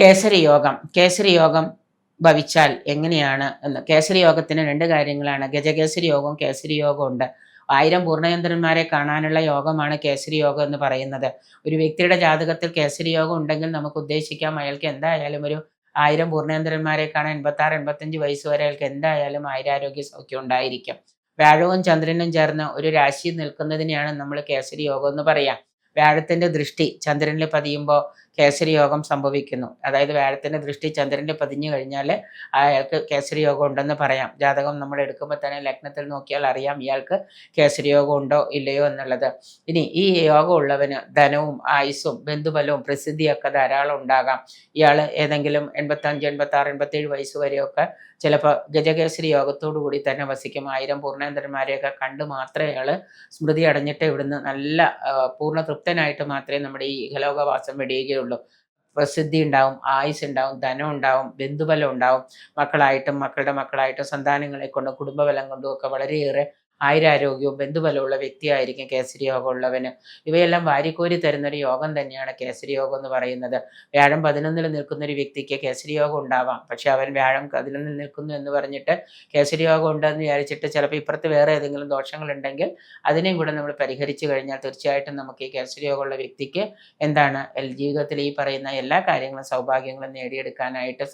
കേസരി യോഗം കേസരി യോഗം ഭവിച്ചാൽ എങ്ങനെയാണ് എന്ന്. കേസരി യോഗത്തിന് രണ്ട് കാര്യങ്ങളാണ്. ഗജകേസരി യോഗവും കേസരി യോഗവും ഉണ്ട്. ആയിരം പൂർണചന്ദ്രന്മാരെ കാണാനുള്ള യോഗമാണ് കേസരി യോഗം എന്ന് പറയുന്നത്. ഒരു വ്യക്തിയുടെ ജാതകത്തിൽ കേസരി യോഗം ഉണ്ടെങ്കിൽ നമുക്ക് ഉദ്ദേശിക്കാം അയാൾക്ക് എന്തായാലും ഒരു ആയിരം പൂർണചന്ദ്രന്മാരെ കാണാൻ എൺപത്തി ആറ് എൺപത്തഞ്ച് വയസ്സ് വരെ അയാൾക്ക് എന്തായാലും ആയിരാരോഗ്യ സൗഖ്യം ഉണ്ടായിരിക്കും. വ്യാഴവും ചന്ദ്രനും ചേർന്ന് ഒരു രാശി നിൽക്കുന്നതിനെയാണ് നമ്മൾ കേസരി യോഗം എന്ന് പറയാം. വ്യാഴത്തിന്റെ ദൃഷ്ടി ചന്ദ്രനിൽ പതിയുമ്പോൾ കേസരി യോഗം സംഭവിക്കുന്നു. അതായത് വ്യാഴത്തിന്റെ ദൃഷ്ടി ചന്ദ്രനിൽ പതിഞ്ഞു കഴിഞ്ഞാൽ അയാൾക്ക് കേസരി യോഗം ഉണ്ടെന്ന് പറയാം. ജാതകം നമ്മൾ എടുക്കുമ്പോൾ തന്നെ ലഗ്നത്തിൽ നോക്കിയാൽ അറിയാം ഇയാൾക്ക് കേസരി യോഗം ഉണ്ടോ ഇല്ലയോ എന്നുള്ളത്. ഇനി ഈ യോഗം ഉള്ളവന് ധനവും ആയുസ്സും ബന്ധുബലവും പ്രസിദ്ധിയൊക്കെ ധാരാളം ഉണ്ടാകാം. ഇയാൾ ഏതെങ്കിലും എൺപത്തഞ്ച് എൺപത്തി ആറ് എൺപത്തേഴ് വയസ്സ് വരെയൊക്കെ ചിലപ്പോൾ ഗജകേസരി യോഗത്തോടു കൂടി തന്നെ വസിക്കും. ആയിരം പൂർണേന്ദ്രന്മാരെയൊക്കെ കണ്ട് മാത്രമേ അയാൾ സ്മൃതി അടഞ്ഞിട്ട് ഇവിടുന്ന് നല്ല പൂർണ പൂർണ തൃപ്തനായിട്ട് മാത്രമേ നമ്മുടെ ഈ ഇഹലോകവാസം വെടിയുകയുള്ളൂ. പ്രസിദ്ധി ഉണ്ടാവും ആയുസ് ഉണ്ടാവും ധനം ഉണ്ടാവും ബന്ധുബലം ഉണ്ടാവും. മക്കളായിട്ടും മക്കളുടെ മക്കളായിട്ടും സന്താനങ്ങളെ കൊണ്ടും കുടുംബബലം കൊണ്ടും ഒക്കെ വളരെയേറെ ആയുരാരോഗ്യവും ബന്ധുബലമുള്ള വ്യക്തിയായിരിക്കും കേസരി യോഗം ഉള്ളവന്. ഇവയെല്ലാം വാരിക്കോരി തരുന്നൊരു യോഗം തന്നെയാണ് കേസരി യോഗം എന്ന് പറയുന്നത്. വ്യാഴം പതിനൊന്നിൽ നിൽക്കുന്ന ഒരു വ്യക്തിക്ക് കേസരി യോഗം ഉണ്ടാവാം. പക്ഷെ അവൻ വ്യാഴം പതിനൊന്നിൽ നിൽക്കുന്നു എന്ന് പറഞ്ഞിട്ട് കേസരി യോഗം ഉണ്ടെന്ന് വിചാരിച്ചിട്ട് ചിലപ്പോൾ ഇപ്പുറത്ത് വേറെ ഏതെങ്കിലും ദോഷങ്ങളുണ്ടെങ്കിൽ അതിനെയും കൂടെ നമ്മൾ പരിഹരിച്ചു കഴിഞ്ഞാൽ തീർച്ചയായിട്ടും നമുക്ക് ഈ കേസരി യോഗമുള്ള വ്യക്തിക്ക് എന്താണ് ജീവിതത്തിൽ ഈ പറയുന്ന എല്ലാ കാര്യങ്ങളും സൗഭാഗ്യങ്ങളും നേടിയെടുക്കാനായിട്ട്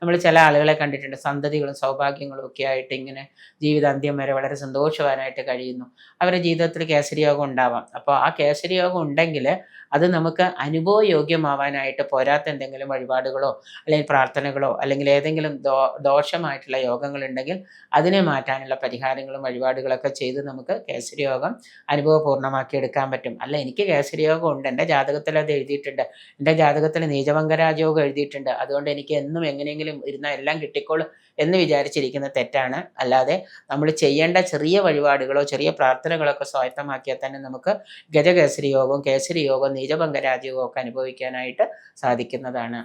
നമ്മൾ ചില ആളുകളെ കണ്ടിട്ടുണ്ട് സന്തതികളും സൗഭാഗ്യങ്ങളും ഒക്കെ ആയിട്ട് ഇങ്ങനെ ജീവിതാന്ത്യം വരെ വളരെ സന്തോഷവാനായിട്ട് കഴിയുന്നു. അവരുടെ ജീവിതത്തിൽ കേസരി യോഗം ഉണ്ടാവാം. അപ്പോൾ ആ കേസരി യോഗം ഉണ്ടെങ്കിൽ അത് നമുക്ക് അനുഭവയോഗ്യമാവാനായിട്ട് പോരാത്ത എന്തെങ്കിലും വഴിപാടുകളോ അല്ലെങ്കിൽ പ്രാർത്ഥനകളോ അല്ലെങ്കിൽ ഏതെങ്കിലും ദോ ദോഷമായിട്ടുള്ള യോഗങ്ങളുണ്ടെങ്കിൽ അതിനെ മാറ്റാനുള്ള പരിഹാരങ്ങളും വഴിപാടുകളൊക്കെ ചെയ്ത് നമുക്ക് കേസരി യോഗം അനുഭവപൂർണമാക്കി എടുക്കാൻ പറ്റും. അല്ല എനിക്ക് കേസരി യോഗം ഉണ്ട്. എന്റെ ജാതകത്തിൽ അത് എഴുതിയിട്ടുണ്ട്. എന്റെ ജാതകത്തിൽ നീചവങ്കരാജയോഗം എഴുതിയിട്ടുണ്ട്. അതുകൊണ്ട് എനിക്ക് എന്നും എങ്ങനെയെങ്കിലും ഇരുന്നാൽ എല്ലാം കിട്ടിക്കോളും എന്ന് വിചാരിച്ചിരിക്കുന്ന തെറ്റാണ്. അല്ലാതെ നമ്മൾ ചെയ്യേണ്ട ചെറിയ വഴിപാടുകളോ ചെറിയ പ്രാർത്ഥനകളൊക്കെ സ്വായത്തമാക്കിയാൽ തന്നെ നമുക്ക് ഗജകേസരി യോഗവും കേസരി യോഗവും നീചഭംഗരാജയോഗവും ഒക്കെ അനുഭവിക്കാനായിട്ട് സാധിക്കുന്നതാണ്.